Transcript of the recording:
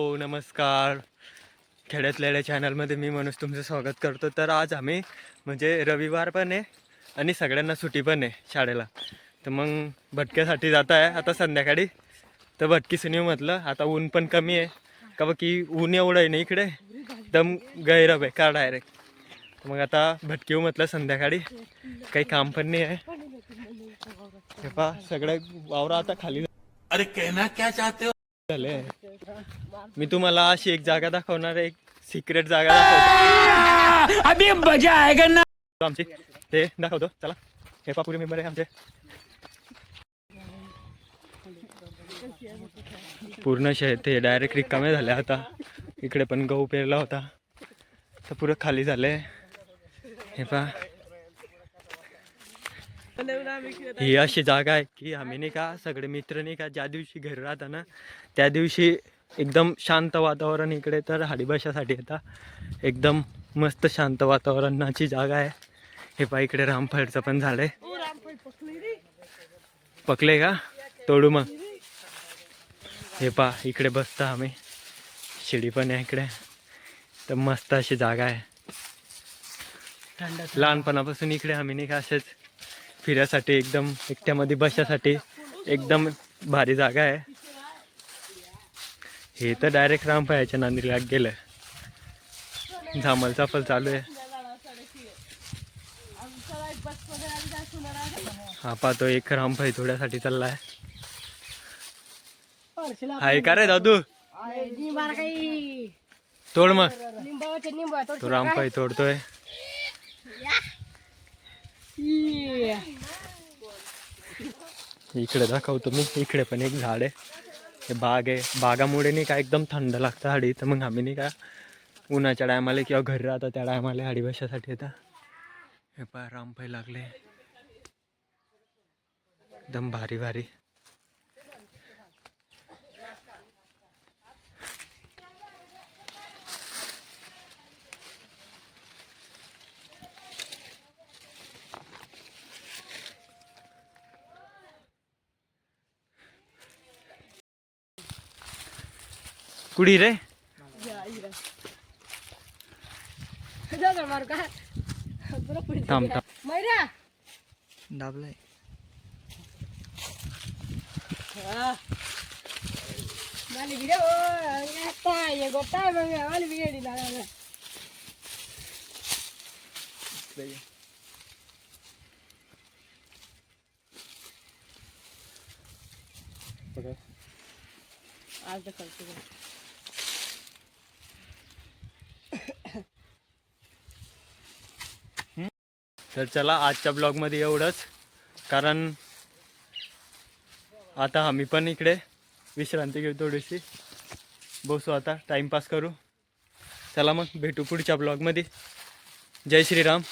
हो नमस्कार. खेड्यात लेड्या चॅनलमध्ये मी मनोज तुमचं स्वागत करतो. तर आज आम्ही म्हणजे रविवार पण आहे आणि सगळ्यांना सुट्टी पण आहे शाळेला. तर मग भटक्यासाठी जात आहे आता संध्याकाळी. तर भटकी सुनीव म्हटलं आता ऊन पण कमी आहे. का बाकी ऊन एवढं आहे ना इकडे? एकदम गैरब आहे का डायरेक्ट मग आता भटकीव म्हटलं संध्याकाळी. काही काम पण नाही आहे. हे पहा सगळं वावरा आता खाली अरे कहना क्या चाहते हो? झाले मी तुम्हाला अशी एक जागा दाखवणार आहे एक सिक्रेट जागा दाखवतो. अभी मजा आएगा ना। आमची ते दाखवतो चला. हे पापुरे मेंबर आहे आमचे. पूर्ण शेत हे डायरेक्ट रिकामे झाले आता. इकडे पण गहू पेरला होता. तर पुरं खाली झाले. हे पहा. ही अशी जागा आहे की आम्ही नाही का सगळे मित्र नाही का ज्या दिवशी घरी राहता ना त्या दिवशी एकदम शांत वातावरण इकडे तर हाडीभाषासाठी येतात एकदम मस्त शांत वातावरणाची जागा आहे. हे पहा इकडे रामफळचं पण झाड आहे. पकले का? तोडू मग. हे पहा इकडे बसता आम्ही. शिडी पण आहे इकडे. तर मस्त अशी जागा आहे. लहानपणापासून इकडे आम्ही नाही का असेच फिरायसाठी एकदम एकट्यामध्ये बसासाठी एकदम भारी जागा आहे. हे तर डायरेक्ट रामफळाच्या नांदीला गेलं. झामल चाफल चालू आहे. हा पाहतो एक रामफाई थोड्यासाठी चाललाय. हाय का रे दादू? तोड मग. तो रामफाई तोडतोय. इकडे दाखवतो मी इकडे पण एक झाड आहे. हे बाग आहे. बागामुळे नाही का एकदम थंड लागतं हाडी. तर मग आम्ही नाही का उन्हाच्या टायमाला किंवा घरी राहतो त्या टायमाला हाडी बशासाठी येतात हे पाय रामपाय लागले. एकदम भारी भारी. कुडी रे? थांब थांब. मैरा! दाबलाय. आज तर करतो तर चला आजच्या ब्लॉगमध्ये एवढंच. कारण आता आम्ही पण इकडे विश्रांती घेऊ थोडीशी. बसू आता टाईमपास करू. चला मग भेटू पुढच्या ब्लॉगमध्ये. जय श्रीराम.